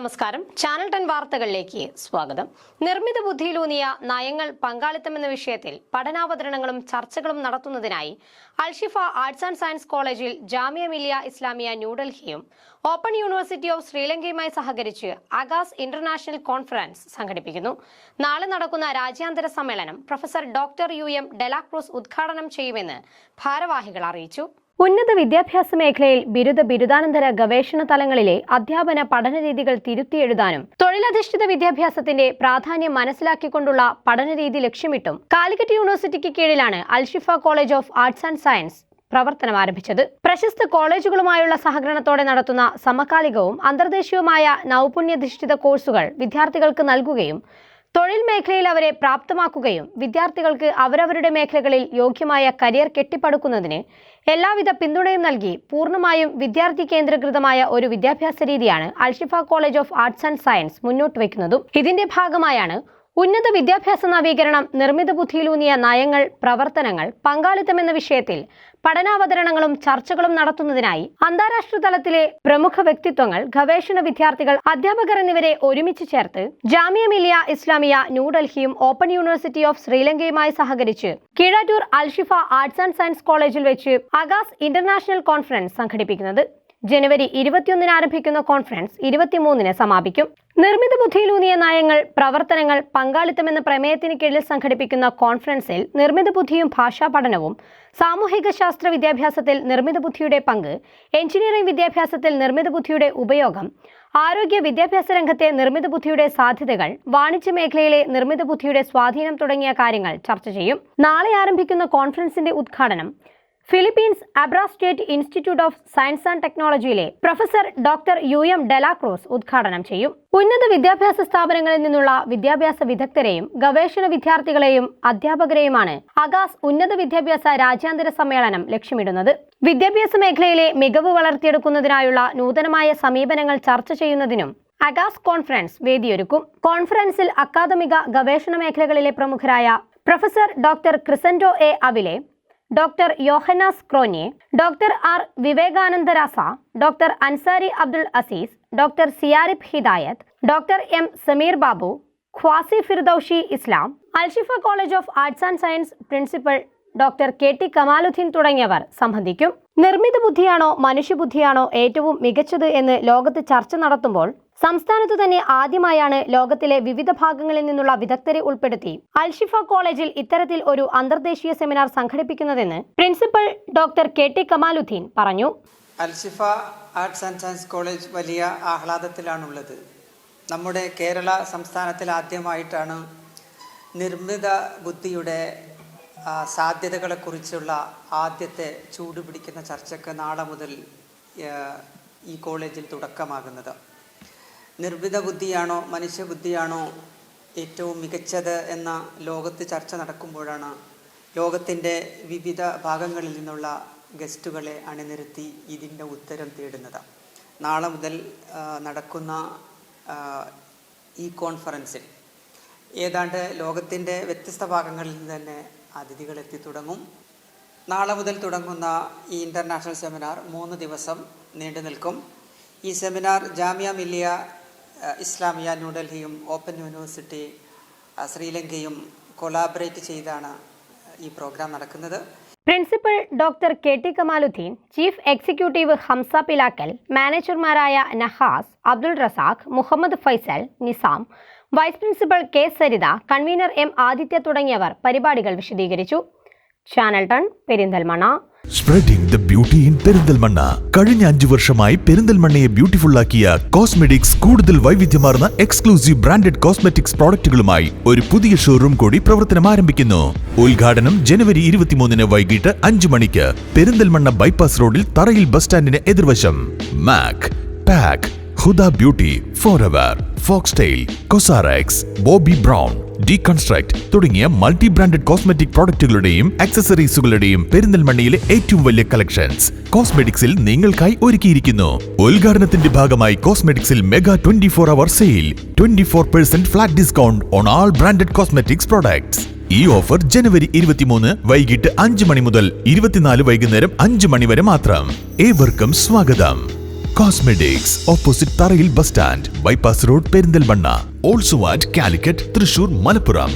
നമസ്കാരം. Channel ten വാർത്തകളിലേക്ക് സ്വാഗതം. നിർമ്മിത ബുദ്ധിയിലൂന്നിയ നയങ്ങൾ പങ്കാളിത്തം എന്ന വിഷയത്തിൽ പഠനാവതരണങ്ങളും ചർച്ചകളും നടത്തുന്നതിനായി അൽഷിഫ ആർട്സ് ആൻഡ് സയൻസ് കോളേജിൽ ജാമിയ മിലിയ ഇസ്ലാമിയ ന്യൂഡൽഹിയും ഓപ്പൺ യൂണിവേഴ്സിറ്റി ഓഫ് ശ്രീലങ്കയുമായി സഹകരിച്ച് അഗാസ് ഇന്റർനാഷണൽ കോൺഫറൻസ് സംഘടിപ്പിക്കുന്നു. നാളെ നടക്കുന്ന രാജ്യാന്തര സമ്മേളനം professor doctor U M Delacruz ഉദ്ഘാടനം ചെയ്യുമെന്ന് ഭാരവാഹികൾ അറിയിച്ചു. ഉന്നത വിദ്യാഭ്യാസ മേഖലയിൽ ബിരുദ ബിരുദാനന്തര ഗവേഷണ തലങ്ങളിലെ അധ്യാപന പഠന രീതികൾ തിരുത്തിയെഴുതാനും തൊഴിലധിഷ്ഠിത വിദ്യാഭ്യാസത്തിന്റെ പ്രാധാന്യം മനസ്സിലാക്കിക്കൊണ്ടുള്ള പഠനരീതി ലക്ഷ്യമിട്ടും കാലിക്കറ്റ് യൂണിവേഴ്സിറ്റിക്ക് കീഴിലാണ് Alshifa college of arts and science പ്രവർത്തനം ആരംഭിച്ചത്. പ്രശസ്ത കോളേജുകളുമായുള്ള സഹകരണത്തോടെ നടത്തുന്ന സമകാലികവും അന്തർദേശീയവുമായ നൌപുണ്യധിഷ്ഠിത കോഴ്സുകൾ വിദ്യാർത്ഥികൾക്ക് നൽകുകയും തൊഴിൽ മേഖലയിൽ അവരെ പ്രാപ്തമാക്കുകയും വിദ്യാർത്ഥികൾക്ക് അവരവരുടെ മേഖലകളിൽ യോഗ്യമായ കരിയർ കെട്ടിപ്പടുക്കുന്നതിന് എല്ലാവിധ പിന്തുണയും നൽകി പൂർണമായും വിദ്യാർത്ഥി കേന്ദ്രീകൃതമായ ഒരു വിദ്യാഭ്യാസ രീതിയാണ് Alshifa college of arts and science മുന്നോട്ട് വയ്ക്കുന്നതും. ഇതിന്റെ ഭാഗമായാണ് ഉന്നത വിദ്യാഭ്യാസ നവീകരണം നിർമ്മിത ബുദ്ധിയിലൂന്നിയ നയങ്ങൾ പ്രവർത്തനങ്ങൾ പങ്കാളിത്തം എന്ന വിഷയത്തിൽ പഠനാവതരണങ്ങളും ചർച്ചകളും നടത്തുന്നതിനായി അന്താരാഷ്ട്ര തലത്തിലെ പ്രമുഖ വ്യക്തിത്വങ്ങൾ ഗവേഷണ വിദ്യാർത്ഥികൾ അധ്യാപകർ എന്നിവരെ ഒരുമിച്ച് ചേർത്ത് ജാമിയ മിലിയ ഇസ്ലാമിയ ന്യൂഡൽഹിയും ഓപ്പൺ യൂണിവേഴ്സിറ്റി ഓഫ് ശ്രീലങ്കയുമായി സഹകരിച്ച് Keezhattur Alshifa arts and science കോളേജിൽ വെച്ച് അഗാസ് ഇന്റർനാഷണൽ കോൺഫറൻസ് സംഘടിപ്പിക്കുന്നത്. ജനുവരി ഇരുപത്തിയൊന്നിന് ആരംഭിക്കുന്ന കോൺഫറൻസ് ഇരുപത്തിമൂന്നിന് സമാപിക്കും. നിർമ്മിത ബുദ്ധിയിലൂന്നിയ നയങ്ങൾ പ്രവർത്തനങ്ങൾ പങ്കാളിത്തം എന്ന പ്രമേയത്തിന് കീഴിൽ സംഘടിപ്പിക്കുന്ന കോൺഫറൻസിൽ നിർമ്മിത ബുദ്ധിയും ഭാഷാ പഠനവും സാമൂഹിക ശാസ്ത്ര വിദ്യാഭ്യാസത്തിൽ നിർമ്മിത ബുദ്ധിയുടെ പങ്ക് എഞ്ചിനീയറിംഗ് വിദ്യാഭ്യാസത്തിൽ നിർമ്മിത ബുദ്ധിയുടെ ഉപയോഗം ആരോഗ്യ വിദ്യാഭ്യാസ രംഗത്തെ നിർമ്മിത ബുദ്ധിയുടെ സാധ്യതകൾ വാണിജ്യ മേഖലയിലെ നിർമ്മിത ബുദ്ധിയുടെ സ്വാധീനം തുടങ്ങിയ കാര്യങ്ങൾ ചർച്ച ചെയ്യും. നാളെ ആരംഭിക്കുന്ന കോൺഫറൻസിന്റെ ഉദ്ഘാടനം Philippines Abra state institute of science and ടെക്നോളജിയിലെ professor doctor U M Delacruz ഉദ്ഘാടനം ചെയ്യും. ഉന്നത വിദ്യാഭ്യാസ സ്ഥാപനങ്ങളിൽ നിന്നുള്ള വിദ്യാഭ്യാസ വിദഗ്ധരെയും ഗവേഷണ വിദ്യാർത്ഥികളെയും അധ്യാപകരെയുമാണ് അഗാസ് ഉന്നത വിദ്യാഭ്യാസ രാജ്യാന്തര സമ്മേളനം ലക്ഷ്യമിടുന്നത്. വിദ്യാഭ്യാസ മേഖലയിലെ മികവ് വളർത്തിയെടുക്കുന്നതിനായുള്ള നൂതനമായ സമീപനങ്ങൾ ചർച്ച ചെയ്യുന്നതിനും അഗാസ് കോൺഫറൻസ് വേദിയൊരുക്കും. കോൺഫറൻസിൽ അക്കാദമിക ഗവേഷണ മേഖലകളിലെ പ്രമുഖരായ professor doctor Crisanto A Avile doctor Johannes Krone doctor R Vivekananda Rasa doctor Ansari Abdul Aziz doctor Syarif Hidayat doctor M Sameer Babu Qazi Firdousi Islam Alshifa college of arts and science principal doctor K T Kamaluddin തുടങ്ങിയവർ സംബന്ധിക്കും. നിർമ്മിത ബുദ്ധിയാണോ മനുഷ്യബുദ്ധിയാണോ ഏറ്റവും മികച്ചത് എന്ന് ലോകത്ത് ചർച്ച നടത്തുമ്പോൾ സംസ്ഥാനത്തു തന്നെ ആദ്യമായാണ് ലോകത്തിലെ വിവിധ ഭാഗങ്ങളിൽ നിന്നുള്ള വിദഗ്ധരെ ഉൾപ്പെടുത്തി. അൽഷിഫ കോളേജിൽ ഇത്തരത്തിൽ ഒരു അന്തർദേശീയ seminar സംഘടിപ്പിക്കുന്നതെന്ന് principal doctor K T Kamaluddin പറഞ്ഞു. Alshifa arts and science college വലിയ ആഹ്ലാദത്തിലാണുള്ളത്. നമ്മുടെ കേരള സംസ്ഥാനത്തിൽ ആദ്യമായിട്ടാണ് നിർമ്മിത ബുദ്ധിയുടെ സാധ്യതകളെക്കുറിച്ചുള്ള ആദ്യത്തെ ചൂടുപിടിക്കുന്ന ചർച്ചയ്ക്ക് നാളെ മുതൽ ഈ കോളേജിൽ തുടക്കമാകുന്നത്. നിർമ്മിത ബുദ്ധിയാണോ മനുഷ്യബുദ്ധിയാണോ ഏറ്റവും മികച്ചത് എന്ന ലോകത്ത് ചർച്ച നടക്കുമ്പോഴാണ് ലോകത്തിന്റെ വിവിധ ഭാഗങ്ങളിൽ നിന്നുള്ള ഗസ്റ്റുകളെ അണിനിരത്തി ഇതിന്റെ ഉത്തരം തേടുന്നത്. നാളെ മുതൽ നടക്കുന്ന ഈ കോൺഫറൻസിൽ ഏതാണ്ട് ലോകത്തിന്റെ വ്യത്യസ്ത ഭാഗങ്ങളിൽ നിന്ന് തന്നെ അതിഥികൾ എത്തി തുടങ്ങും. നാളെ മുതൽ തുടങ്ങുന്ന ഈ ഇന്റർനാഷണൽ സെമിനാർ മൂന്ന് ദിവസം നീണ്ടു നിൽക്കും. ഈ സെമിനാർ ജാമ്യ മില്ലിയ ഇസ്ലാമിയ ന്യൂഡൽഹിയും ഓപ്പൺ യൂണിവേഴ്സിറ്റി ശ്രീലങ്കയും കൊളാബറേറ്റ് ചെയ്താണ് ഈ പ്രോഗ്രാം നടക്കുന്നത്. Principal doctor K T Kamaluddin chief executive Hamza Pilakkal മാനേജർമാരായ Nahas Abdul Razak Muhammad Faisal Nizam vice principal K Saritha convener M Aditya തുടങ്ങിയവർ പരിപാടികൾ വിശദീകരിച്ചു. Channel town Perinthalmanna. Spreading the beauty in Perinthalmanna. കഴിഞ്ഞ അഞ്ചു വർഷമായി പെരിന്തൽമണ്ണയെ beautiful ആക്കിയ cosmetics കൂടുതൽ വൈവിധ്യമാർന്ന exclusive branded cosmetics പ്രോഡക്റ്റുകളുമായി ഒരു പുതിയ ഷോറൂം കൂടി പ്രവർത്തനം ആരംഭിക്കുന്നു. ഉദ്ഘാടനം ജനുവരി ഇരുപത്തിമൂന്നിന് വൈകിട്ട് അഞ്ചു മണിക്ക് പെരിന്തൽമണ്ണ ബൈപ്പാസ് റോഡിൽ തറയിൽ ബസ് സ്റ്റാൻഡിന് എതിർവശം. Mac PAC Huda Beauty for ever Foxtale Cosrx Bobbi Brown Deconstruct തുടങ്ങിയ മൾട്ടി ബ്രാൻഡഡ് കോസ്മെറ്റിക് പ്രോഡക്റ്റുകളുടെയും ആക്സസറീസുകളുടെയും പെരിന്തൽമണ്ണയിലെ ഏറ്റവും വലിയ കളക്ഷൻസ് കോസ്മെറ്റിക്സിൽ നിങ്ങൾക്കായി ഒരുക്കിയിരിക്കുന്നു. ഉദ്ഘാടനത്തിന്റെ ഭാഗമായി കോസ്മെറ്റിക്സിൽ mega twenty four hour sale twenty four percent flat discount on all branded cosmetics products ഈ ഓഫർ ജനുവരി ഇരുപത്തിമൂന്ന് വൈകിട്ട് അഞ്ച് മണി മുതൽ ഇരുപത്തിനാല് വൈകുന്നേരം അഞ്ച് മണി വരെ മാത്രം. ഏവർക്കും സ്വാഗതം. Cosmetics opposite Tharayil bus stand bypass road Perinthalmanna also at Calicut Thrissur Malappuram